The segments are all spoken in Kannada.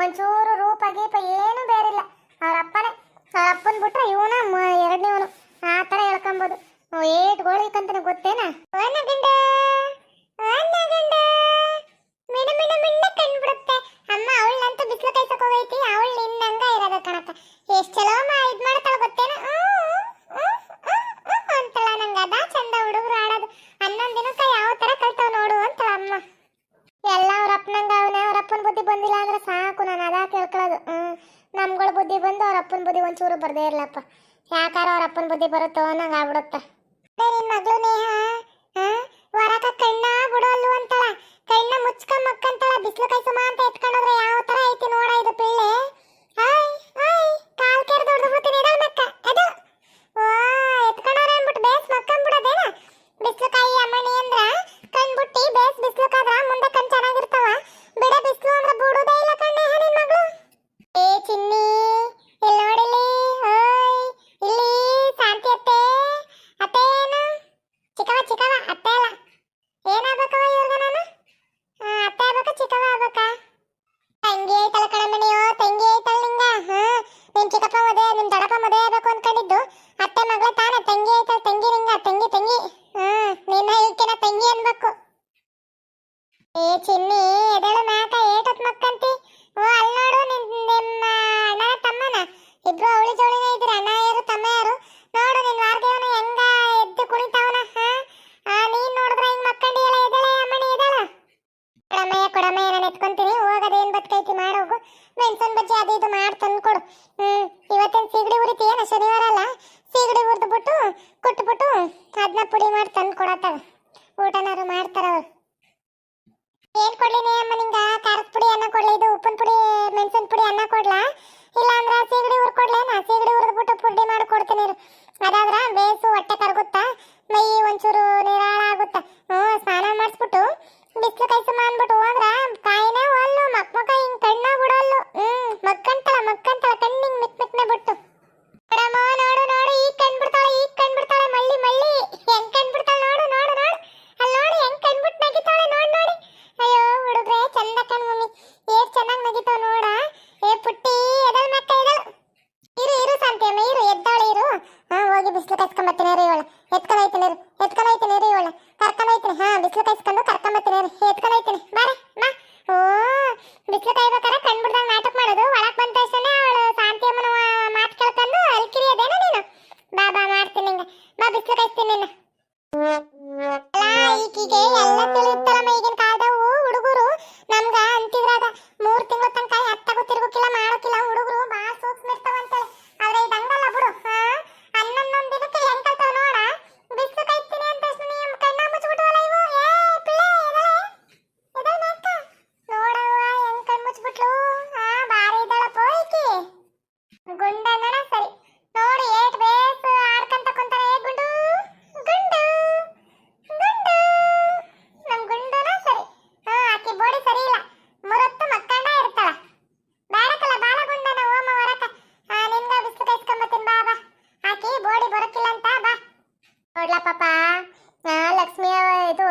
ಒಂಚೂರು ರೂಪ ಗೀಪ ಏನು ಬೇರಿಲ್ಲ. ಅವ್ರ ಅಪ್ಪನೇ. ಅವ್ರ ಅಪ್ಪನ ಬಿಟ್ರೆ ಇವನ ಎರಡನೇವನು. ಆ ತರ ಹೇಳ್ಕೊಂಬೋದು. ಏಟ್ ಗೋಳಿಕಂತನ ಗೊತ್ತೇನಾ? ಅವ್ರ ಅಪ್ಪನ ಬುದ್ಧಿ ಒಂಚೂರು ಬರದೇ ಇರಲಪ್ಪ. ಯಾಕಾರ ಅವ್ರ ಅಪ್ಪನ ಬುದ್ಧಿ ಬರುತ್ತೋ ನಂಗೆ ಆಗ್ಬಿಡುತ್ತೆ. ನಿನ್ನ ಮಗಳು ನೇಹ ವರಕ ಕಣ್ಣ ಬಿಡೋಲ್ಲು ಅಂತಳ. ಕಣ್ಣ ಮುಚ್ಕೊಂಡ್ ಮಕ್ಕಂತಳ, ಬಿಸಿಲು ಕೈ ಸುಮಾ ಅಂತ ಎತ್ಕೊಂಡೋದ್ರೆ ಯಾವ ತರ ಐತಿ ನೋಡ ಇದು ಪಿಳ್ಳೆ ち側 ಸೀಗಡಿ ಹುರಿದ್ಬಿಟ್ಟು ಕೊಟ್ಬಿಟ್ಟು ಅದನ್ನ ಪುಡಿ ಮಾಡಿ ತಂದು ಕೊಡತ್ತಾವ ಊಟನಾರು ಮಾಡ್ತಾರ ಅವ್ರು. ಏನ್ ಕೊಡ್ಲಿ ಅಮ್ಮ ನಿಂಗ? ಖಾರದ ಪುಡಿ ಅನ್ನ ಕೊಡ್ಲಿ, ಇದು ಉಪ್ಪಿನ ಪುಡಿ, ಮೆಣಸಿನ ಪುಡಿ ಅನ್ನ ಕೊಡ್ಲಾ? ಇಲ್ಲ ಅಂದ್ರ ಸೀಗಡಿ ಹುರ್ ನಾ ಸೀಗಡಿ ಹುರಿದ್ಬಿಟ್ಟು ಪುಡಿ ಮಾಡಿ ಕೊಡ್ತೀನಿ ಅದಾದ್ರ ಬೇಸು ಹೊಟ್ಟೆ ಕರಗುತ್ತ? ಮೈ ಒಂಚೂರು ನಿರಾಳ ಆಗುತ್ತ? ಹ್ಮ್, ಸ್ನಾನ ಮಾಡಿಸ್ಬಿಟ್ಟು ಬಿಸಿಲು ಕೈ sigue ಮಾಡ್ಲಾ ಲಕ್ಷ್ಮಿ ಇದು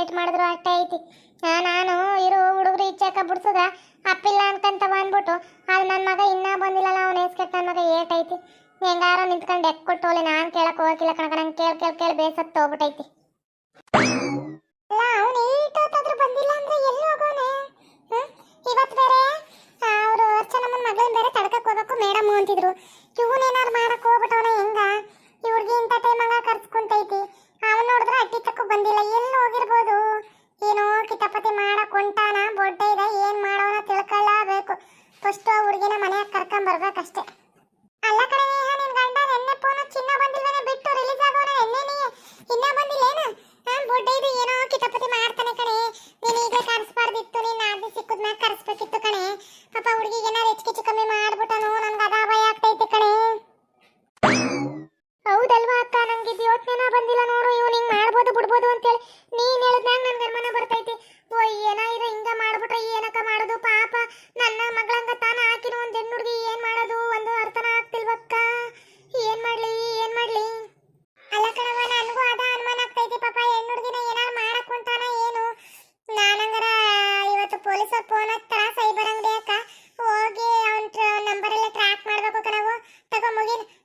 ಏಟ್ ಮಾಡಿದ್ರು ಅಷ್ಟೇ ಐತಿ. ನಾನು ಇರೋ ಹುಡುಗರು ಇಚ್ಚಾಕ ಬಿಡ್ಸದ? ಅಪ್ಪಿಲ್ಲ ಅನ್ಕಂತ ಬಂದ್ಬಿಟ್ಟು ಅದು ನನ್ನ ಮಗ ಇನ್ನೂ ಬಂದಿಲ್ಲಲ್ಲ, ಅವ್ನು ಏಸ್ಕಟ್ ನನ್ನ ಮಗ ಏಟ್ ಐತಿ. ಹೆಂಗಾರ ನಿಂತ್ಕೊಂಡು ಎಕ್ ಕೊಟ್ಟೋಲಿ ನಾನು ಕೇಳಕ್ಕೆ ಹೋಗಿಲ್ಲ ಕಣಕ, ನಂಗೆ ಕೇಳಿ ಕೇಳಿ ಕೇಳಿ ಬೇಸತ್ತು ಹೋಗ್ಬಿಟ್ಟೈತಿ ಇವತ್ತು ಬೇರೆ ಅವರು ಅರ್ಚನಮ್ಮನ ಮಗಳನ್ನ ಬೇರೆ ತಡ್ಕಕ್ಕೆ ಹೋಗಬೇಕು ಮೇಡಮ್ ಅಂತಿದ್ರು. ಇವನೇನಾರು ಮಾಡಿ Logan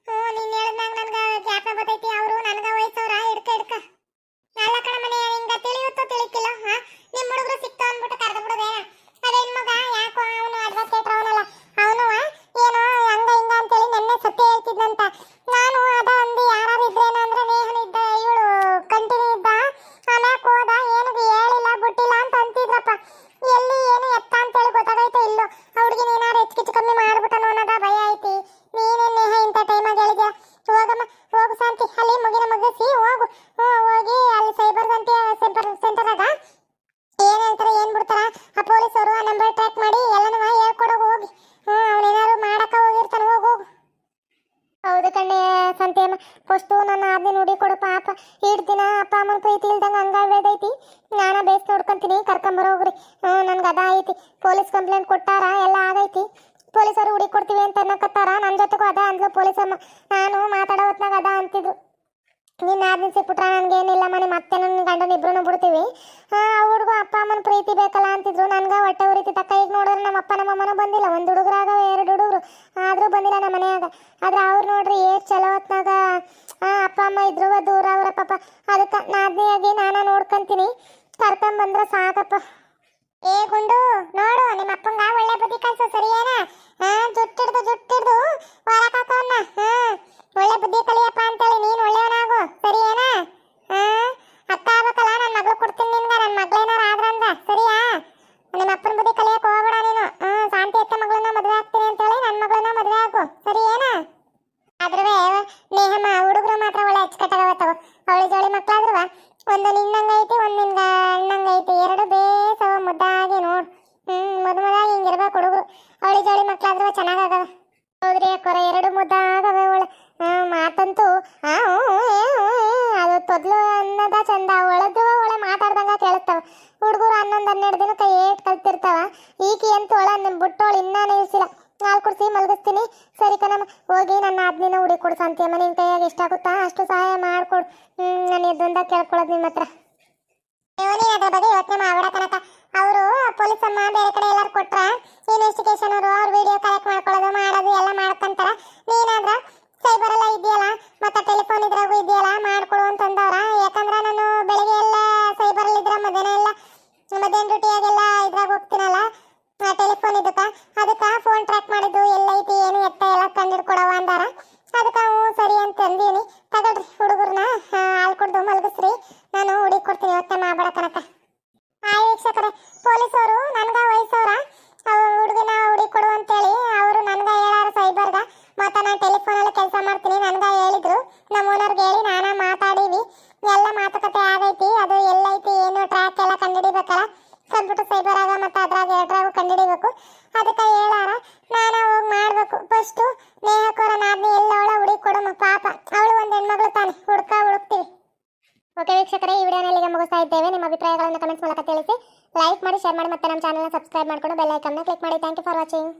ನೀನು ಆದ್ನ ನನಗೆ ಏನಿಲ್ಲ ಮನೆ ಮತ್ತೆ ನನ್ನ ಗಂಡನ ಇಬ್ರು ಬಿಡ್ತೀವಿ. ಹುಡುಗು ಅಪ್ಪ ಅಮ್ಮನ ಪ್ರೀತಿ ಬೇಕಲ್ಲ ಅಂತಿದ್ರು. ನನ್ಗೆ ಹೊಟ್ಟೆ ಉರಿತಿ ತಕ್ಕ ಈಗ ನೋಡಿದ್ರೆ ನಮ್ಮ ಅಪ್ಪ ನಮ್ಮ ಅಮ್ಮನೂ ಬಂದಿಲ್ಲ. ಒಂದು ಹುಡುಗರಾಗ ಎರಡು ಹುಡುಗರು. ಆದರೂ ಬಂದಿಲ್ಲ ನಮ್ಮ ಮನೆಯಾಗ. ಆದ್ರೆ ಅವ್ರು ನೋಡ್ರಿ ಏಟ್ ಚಲೋ ಹೊತ್ನಾಗ ಅಪ್ಪ ಅಮ್ಮ ಇದ್ರು ದೂರ ಅವರ ಪಾಪ. ಅದಕ್ಕೆ ನಾದಿಯಾಗಿ ನಾನು ನೋಡ್ಕೊಂತೀನಿ. ಕರ್ಕೊಂಬಂದ್ರೆ ಸಾಕಪ್ಪ. ಏ ಗುಂಡು, ನೋಡು, ನಿಮ್ಮ ಅಪ್ಪಂಗ ಒಳ್ಳೆ ಬುದ್ಧಿ ಕಲ್ಸು, ಸರಿಯೇನಾ? ಜುಟ್ಟಿಡ್ದು ಜುಟ್ಟಿಡ್ದು. ಒಳ್ಳೆ ಬುದ್ಧಿ ಕಲಿಯ ಹನ್ನೊಂದು, ಹನ್ನೆರಡು ದಿನಕ್ಕೆ ಏಟ್ ಕಲ್ತಿರ್ತಾವ. ಈಕೆ ಎಂತ ಒಳ ನಿಮ್ ಬುಟ್ಟೋಳು ಇನ್ನಾ ನಿಲ್ಸಿಲ್ಲ. ನಾಲ್ಕು ಕುಡಿಸಿ ಮಲಗಿಸ್ತೀನಿ. ಸರಿ ಕಣಮ್ಮ, ಹೋಗಿ ನನ್ನ ಆದ್ನಿನ ಉಡಿ ಕೊಡ್ಸು ಅಂತೀಯಮ್ಮ ನಿನ್ ಕೈಯಾಗ ಎಷ್ಟಾಗುತ್ತಾ ಅಷ್ಟು ಸಹಾಯ ಮಾಡಿಕೊಡು. ನಾನು ಎದ್ದಿಂದ ಕೇಳ್ಕೊಳದ್ ನಿಮ್ಮ ಹತ್ರ. ಇವನೇ ಅದ್ರ ಬಗ್ಗೆ ಯೋಚನೆ ಮಾಡಬೇಡ ಕನಕ ಅವರು ಅಮ್ಮ ಬೇರೆ ಕಡೆ ಎಲ್ಲರೂ ಕೊಟ್ರ ಇನ್ವೆಸ್ಟಿಗೇಷನ್ ಅವರು, ಅವ್ರ ವಿಡಿಯೋ ಕಲೆಕ್ಟ್ ಮಾಡ್ಕೊಳ್ಳೋದು, ಮಾಡೋದು, ಎಲ್ಲ ಅದೇನ್ ರೊಟ್ಟಿ ಆಗಲ್ಲ ಕಂಡುಹಿಡಿಬೇಕು ಅದಕ್ಕೆ ಹೇಳಾರ, ನಾನು ಹೋಗಿ ಮಾಡಬೇಕು. ಫಸ್ಟು ನೇಹಕೋರ ನಾದ್ನಿ ಎಲ್ಲೋಳ ಹುಡುಕಿ ಕೊಡಮ್ಮ, ಪಾಪ. ಅವಳು ಒಂದು ಹೆಣ್ಮಗಳು ತಾನೆ. ಹುಡುಕಾ ಹುಡುಕ್ತೀವಿ. ಓಕೆ ವೀಕ್ಷಕರೇ, ಈ ವಿಡಿಯೋನಲ್ಲಿ ಇಲ್ಲಿಗೆ ಮುಗಿಸ್ತಾ ಇದ್ದೇವೆ. ನಿಮ್ಮ ಅಭಿಪ್ರಾಯಗಳನ್ನು ಕಮೆಂಟ್ಸ್ ಮೂಲಕ ತಿಳಿಸಿ. ಲೈಕ್ ಮಾಡಿ ಶೇರ್ ಮಾಡಿ ಮತ್ತೆ ನಮ್ಮ ಚಾನಲ್ನ ಸಬ್ಸ್ಕ್ರೈಬ್ ಮಾಡಿಕೊಂಡು ಬೆಲ್ ಐಕನ್ನ ಕ್ಲಿಕ್ ಮಾಡಿ. Thank you for watching